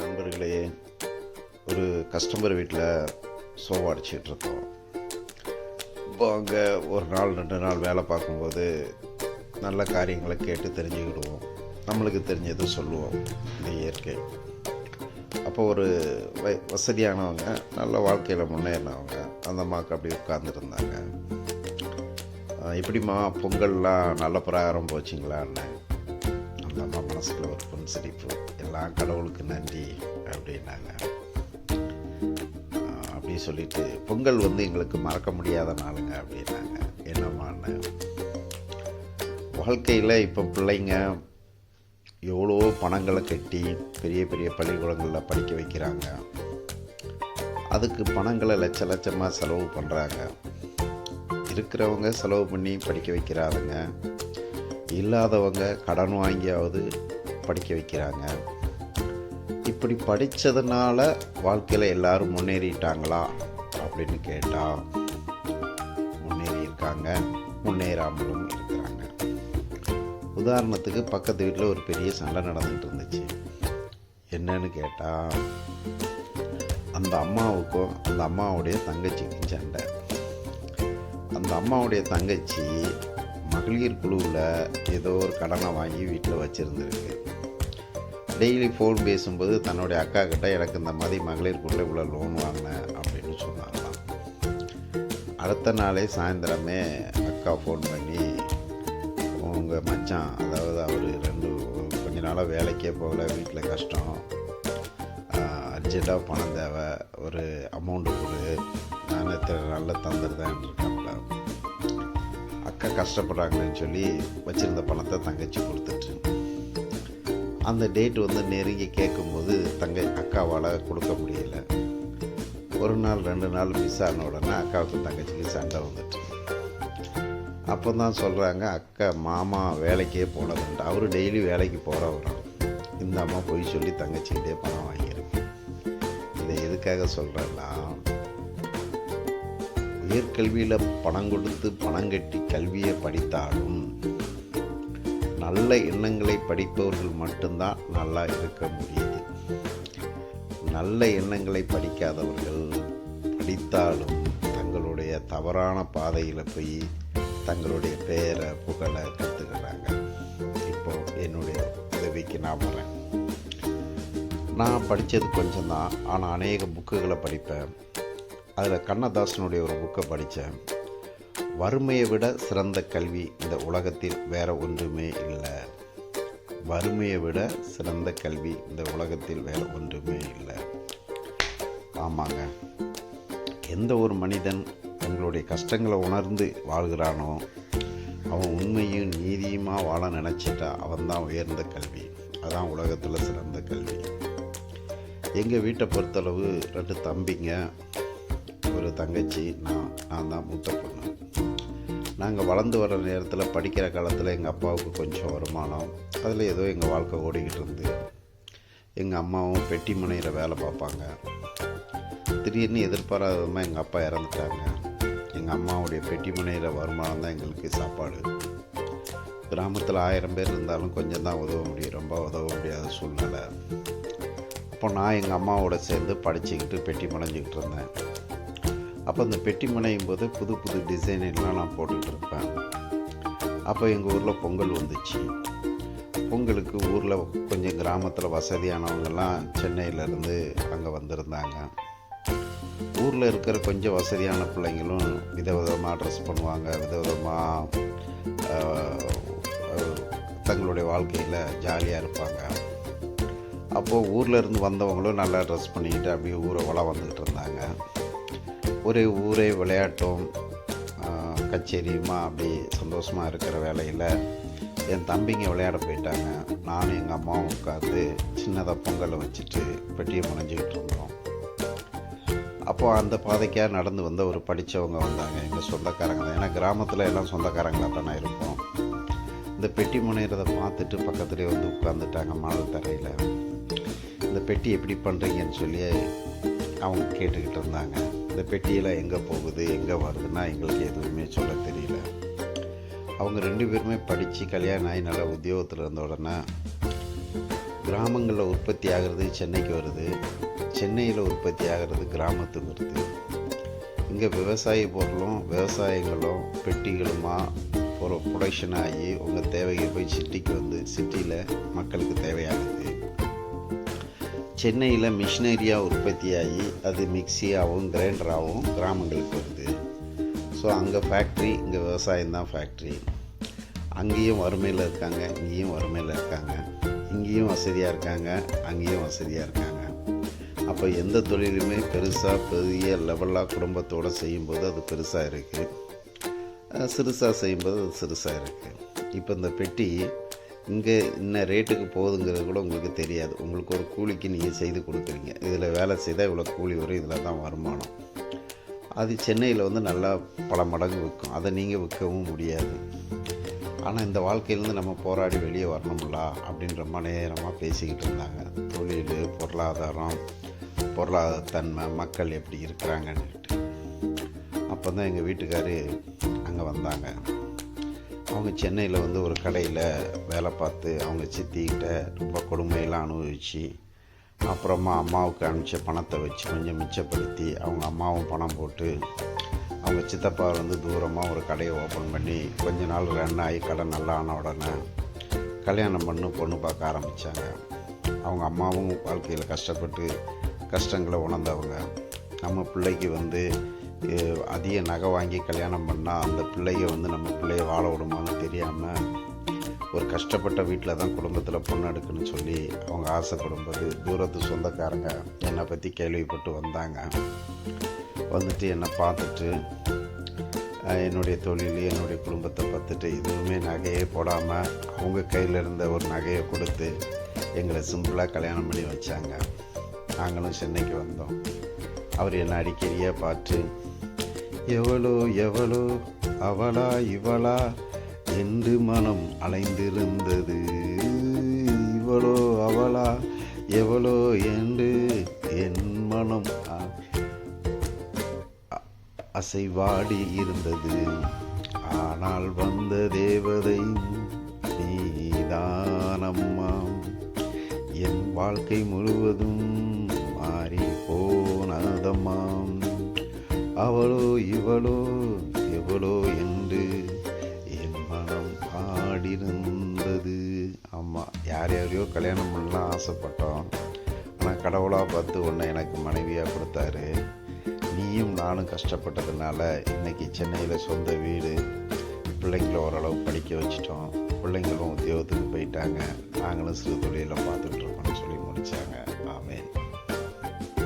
நண்பர்களே ஒரு கஸ்டமர் வீட்டில் சோவா அடிச்சிகிட்ருக்கோம் இப்போ அங்கே ஒரு நாள் ரெண்டு நாள் வேலை பார்க்கும்போது நல்ல காரியங்களை கேட்டு தெரிஞ்சுக்கிடுவோம். நம்மளுக்கு தெரிஞ்சது சொல்லுவோம் இந்த இயற்கை. அப்போ ஒரு வ வசதியானவங்க நல்ல வாழ்க்கையில் முன்னேறினவங்க அந்த அம்மாவுக்கு அப்படி உட்காந்துருந்தாங்க எப்படிம்மா பொங்கல்லாம் நல்ல பிரகாரம் போச்சிங்களான்னு? அந்த அம்மா மனசுக்குள்ள ஒரு பொன் சிரிப்பு கடவுளுக்கு நன்றி அப்படின்னாங்க. அப்படி சொல்லிட்டு பொங்கல் வந்து எங்களுக்கு மறக்க முடியாத நாளுங்க அப்படின்னாங்க. என்னமான்னு வாழ்க்கையில் இப்போ பிள்ளைங்க எவ்வளோ பணங்களை கட்டி பெரிய பெரிய பள்ளிக்கூடங்களில் படிக்க வைக்கிறாங்க. அதுக்கு பணங்களை லட்ச லட்சமாக செலவு பண்ணுறாங்க இருக்கிறவங்க செலவு பண்ணி படிக்க வைக்கிறாருங்க. இல்லாதவங்க கடன் வாங்கியாவது படிக்க வைக்கிறாங்க. இப்படி படித்ததுனால வாழ்க்கையில் எல்லாரும் முன்னேறிட்டாங்களா அப்படின்னு கேட்டால் முன்னேறி இருக்காங்க முன்னேறாமலும் இருக்கிறாங்க. உதாரணத்துக்கு பக்கத்து வீட்டில் ஒரு பெரிய சண்டை நடந்துகிட்டு இருந்துச்சு என்னன்னு கேட்டால் அந்த அம்மாவுக்கும் அந்த அம்மாவுடைய தங்கச்சிக்கும் சண்டை. அந்த அம்மாவுடைய தங்கச்சி மகளிர் குழுவில் ஏதோ ஒரு கடனை வாங்கி வீட்டில் வச்சுருந்துருக்கு. டெய்லி ஃபோன் பேசும்போது தன்னுடைய அக்கா கிட்ட எனக்கு இந்த மாதிரி மகளிர் குழுவில் இவ்வளோ லோன் வாங்கினேன் அப்படின்னு சொன்னாங்களாம். அடுத்த நாளே சாயந்தரமே அக்கா ஃபோன் பண்ணி உங்கள் மச்சான் அதாவது அவர் ரெண்டு கொஞ்ச நாளாக வேலைக்கே போகல வீட்டில் கஷ்டம். அர்ஜெண்ட்டாக பணம் தேவை ஒரு அமௌண்ட்டு கொடு. நான் இத்தனை நாளில் தந்துடுதேன் இருக்காப்புல அக்கா கஷ்டப்படுறாங்களேன்னு சொல்லி வச்சுருந்த பணத்தை தங்கச்சி கொடுத்துட்டு அந்த டேட் வந்து நெருங்கி கேட்கும்போது தங்கை அக்காவால் கொடுக்க முடியல. ஒரு நாள் ரெண்டு நாள் மிஸ் ஆன உடனே அக்காவுக்கு தங்கச்சிக்கு சண்டை வந்துட்டு. அப்போ தான் சொல்கிறாங்க அக்கா மாமா வேலைக்கே போனதுன்ட்டு. அவர் டெய்லி வேலைக்கு போகிறவராம் இந்த அம்மா போய் சொல்லி தங்கச்சிக்கிட்டே பணம் வாங்கியிருக்கு. இதை எதுக்காக சொல்கிறேன்னா உயர்கல்வியில் பணம் கொடுத்து பணம் கட்டி கல்வியை படித்தாலும் நல்ல எண்ணங்களை படிப்பவர்கள் மட்டும்தான் நல்லா இருக்க முடியுது. நல்ல எண்ணங்களை படிக்காதவர்கள் படித்தாலும் தங்களுடைய தவறான பாதையில் போய் தங்களுடைய பெயரை புகழை கற்றுக்கிறாங்க இப்போ என்னுடைய உதவிக்கு நான் வரேன். நான் படித்தது கொஞ்சம் தான் ஆனால் அநேக புக்குகளை படிப்பேன். அதில் கண்ணதாசனுடைய ஒரு புக்கை படித்தேன் வறுமையை விட சிறந்த கல்வி இந்த உலகத்தில் வேற ஒன்றுமே இல்லை. வறுமையை விட சிறந்த கல்வி இந்த உலகத்தில் வேற ஒன்றுமே இல்லை. ஆமாங்க. எந்த ஒரு மனிதன் தங்களுடைய கஷ்டங்களை உணர்ந்து வாழ்கிறானோ அவன் உண்மையும் நீதியுமா வாழ நினச்சிட்டா அவன் தான் உயர்ந்த கல்வி. அதான் உலகத்தில் சிறந்த கல்வி. எங்கள் வீட்டை பொறுத்தளவு ரெண்டு தம்பிங்க ஒரு தங்கச்சி நான் நான் தான் மூத்த பொண்ணு. நாங்கள் வளர்ந்து வர நேரத்தில் படிக்கிற காலத்தில் எங்கள் அப்பாவுக்கு கொஞ்சம் வருமானம். அதில் ஏதோ எங்கள் வாழ்க்கை ஓடிக்கிட்டு இருந்து. எங்கள் அம்மாவும் பெட்டி முனையில் வேலை பார்ப்பாங்க. திடீர்னு எதிர்பாராத விதமாக எங்கள் அப்பா இறந்துட்டாங்க. எங்கள் அம்மாவுடைய பெட்டி முனையில் வருமானம் தான் எங்களுக்கு சாப்பாடு. கிராமத்தில் ஆயிரம் பேர் இருந்தாலும் கொஞ்சம் தான் உதவ முடியும். ரொம்ப உதவ முடியாத சூழ்நிலை. அப்போ நான் எங்கள் அம்மாவோட சேர்ந்து படிச்சுக்கிட்டு பெட்டி முனைஞ்சிக்கிட்டு இருந்தேன். அப்போ இந்த பெட்டி முனையும் போது புது புது டிசைன் எல்லாம் நான் போட்டுக்கிட்டு இருப்பேன். அப்போ எங்கள் ஊரில் பொங்கல் வந்துச்சு. பொங்கலுக்கு ஊரில் கொஞ்சம் கிராமத்தில் வசதியானவங்கெல்லாம் சென்னையிலேருந்து அங்கே வந்திருந்தாங்க. ஊரில் இருக்கிற கொஞ்சம் வசதியான பிள்ளைங்களும் விதவிதமாக ட்ரெஸ் பண்ணுவாங்க. விதவிதமாக தங்களுடைய வாழ்க்கையில் ஜாலியாக இருப்பாங்க. அப்போது ஊரில் இருந்து வந்தவங்களும் நல்லா ட்ரெஸ் பண்ணிக்கிட்டு அப்படியே ஊரை வளம் வந்துக்கிட்டு இருந்தாங்க. ஒரே ஊரே விளையாட்டும். கச்சேரியுமா அப்படி சந்தோஷமாக இருக்கிற வேலையில் என் தம்பிங்க விளையாட போயிட்டாங்க. நானும் எங்கள் அம்மாவும் உட்காந்து சின்னதாக பொங்கலை வச்சுட்டு பெட்டியை முனைஞ்சிக்கிட்டு இருந்தோம். அப்போது அந்த பாதைக்காக நடந்து வந்த ஒரு படித்தவங்க வந்தாங்க. எங்கள் சொந்தக்காரங்க தான். ஏன்னா கிராமத்தில் எல்லாம் சொந்தக்காரங்களாக தானே இருப்போம். இந்த பெட்டி முனைகிறத பார்த்துட்டு பக்கத்துலேயே வந்து உட்காந்துட்டாங்க மணல் தரையில். இந்த பெட்டி எப்படி பண்ணுறீங்கன்னு சொல்லி அவங்க கேட்டுக்கிட்டு இருந்தாங்க. இந்த பெட்டியெல்லாம் எங்கே போகுது எங்கே வருதுன்னா எங்களுக்கு எதுவுமே சொல்ல தெரியல. அவங்க ரெண்டு பேருமே படித்து கல்யாணம் ஆகி நல்ல உத்தியோகத்தில் இருந்த உடனே கிராமங்களில் உற்பத்தி ஆகிறது சென்னைக்கு வருது. சென்னையில் உற்பத்தி ஆகிறது கிராமத்துக்கு வருது. இங்கே விவசாய பொருளும் விவசாயங்களும் பெட்டிகளுமா ஒரு ப்ரொடக்ஷன் ஆகி உங்கள் தேவைகள் போய் சிட்டிக்கு வந்து சிட்டியில் மக்களுக்கு தேவையாகுது சென்னையில் மிஷினரியாக உற்பத்தியாகி அது மிக்சியாகவும் கிரைண்டராகவும் கிராமங்களுக்கு வருது. ஸோ அங்கே ஃபேக்ட்ரி இங்கே விவசாயம் தான் ஃபேக்ட்ரி அங்கேயும் வறுமையில் இருக்காங்க இங்கேயும் வறுமையில் இருக்காங்க. இங்கேயும் வசதியாக இருக்காங்க அங்கேயும் வசதியாக இருக்காங்க. அப்போ எந்த தொழிலுமே பெருசாக பெரிய லெவலாக குடும்பத்தோடு செய்யும்போது அது பெருசாக இருக்குது சிறுசாக செய்யும்போது அது சிறுசாக இருக்குது இப்போ இந்த பெட்டி இங்கே இன்ன ரேட்டுக்கு போகுதுங்கிறது கூட உங்களுக்கு தெரியாது. உங்களுக்கு ஒரு கூலிக்கு நீங்கள் செய்து கொடுக்குறீங்க. இதில் வேலை செய்தால் இவ்வளோ கூலி வரும். இதில் தான் வருமானம். அது சென்னையில் வந்து நல்லா பல மடங்கு விற்கும். அதை நீங்கள் விற்கவும் முடியாது. ஆனால் இந்த வாழ்க்கையிலேருந்து நம்ம போராடி வெளியே வரணும்ல? அப்படின்ற மாதிரி நேரமாக பேசிக்கிட்டு இருந்தாங்க. தொழில் பொருளாதாரம் பொருளாதார தன்மை மக்கள் எப்படி இருக்கிறாங்கன்னுட்டு. அப்போ தான் எங்கள் வீட்டுக்காரு அங்கே வந்தாங்க. அவங்க சென்னையில் வந்து ஒரு கடையில் வேலை பார்த்து அவங்க சித்திக்கிட்ட ரொம்ப கொடுமையெல்லாம் அனுபவிச்சு அப்புறமா அம்மாவுக்கு அனுப்பிச்ச பணத்தை வச்சு கொஞ்சம் மிச்சப்படுத்தி அவங்க அம்மாவும் பணம் போட்டு அவங்க சித்தப்பா வந்து தூரமாக ஒரு கடையை ஓப்பன் பண்ணி கொஞ்ச நாள் ரன் ஆகி கடை நல்லா ஆன உடனே கல்யாணம் பண்ணு பொண்ணு பார்க்க ஆரம்பித்தாங்க அவங்க அம்மாவும் வாழ்க்கையில் கஷ்டப்பட்டு கஷ்டங்களை உணர்ந்தவங்க. நம்ம பிள்ளைக்கு வந்து அதிக நகை வாங்கி கல்யாணம் பண்ணால் அந்த பிள்ளைய வந்து நம்ம பிள்ளைய வாழ விடுமான்னு தெரியாமல் ஒரு கஷ்டப்பட்ட வீட்டில் தான் குடும்பத்தில் பொண்ணு எடுக்குன்னு சொல்லி அவங்க ஆசைப்படும்போது தூரத்து சொந்தக்காரங்க என்னை பற்றி கேள்விப்பட்டு வந்தாங்க. வந்துட்டு என்னை பார்த்துட்டு என்னுடைய தொழில் என்னுடைய குடும்பத்தை பார்த்துட்டு எதுவுமே நகையே போடாமல் அவங்க கையில் இருந்த ஒரு நகையை கொடுத்து எங்களை சிம்பிளாக கல்யாணம் பண்ணி வச்சாங்க. நாங்களும் சென்னைக்கு வந்தோம். அவர் என்னை அடிக்கடியாக பார்த்து எவளோ எவளோ அவளா இவளா என்று மனம் அலைந்திருந்தது. இவளோ அவளா எவளோ என்று என் மனம் அசைவாடி இருந்தது. ஆனால் வந்த தேவதை நீதானம்மா. என் வாழ்க்கை முழுவதும் மாறி போனதம்மா. அவளோ இவளோ எவளோ என்று என் மனம் பாடிருந்தது. ஆமாம் யார் யாரையோ கல்யாணம் பண்ணலாம் ஆசைப்பட்டோம். ஆனால் கடவுளாக பார்த்து ஒன்று எனக்கு மனைவியாக கொடுத்தாரு. நீயும் நானும் கஷ்டப்பட்டதுனால இன்றைக்கி சென்னையில் சொந்த வீடு. பிள்ளைங்கள ஓரளவு படிக்க வச்சிட்டோம். பிள்ளைங்களும் உத்தியோகத்துக்கு போயிட்டாங்க. நாங்களும் சிறு தொழிலில் பார்த்துட்டு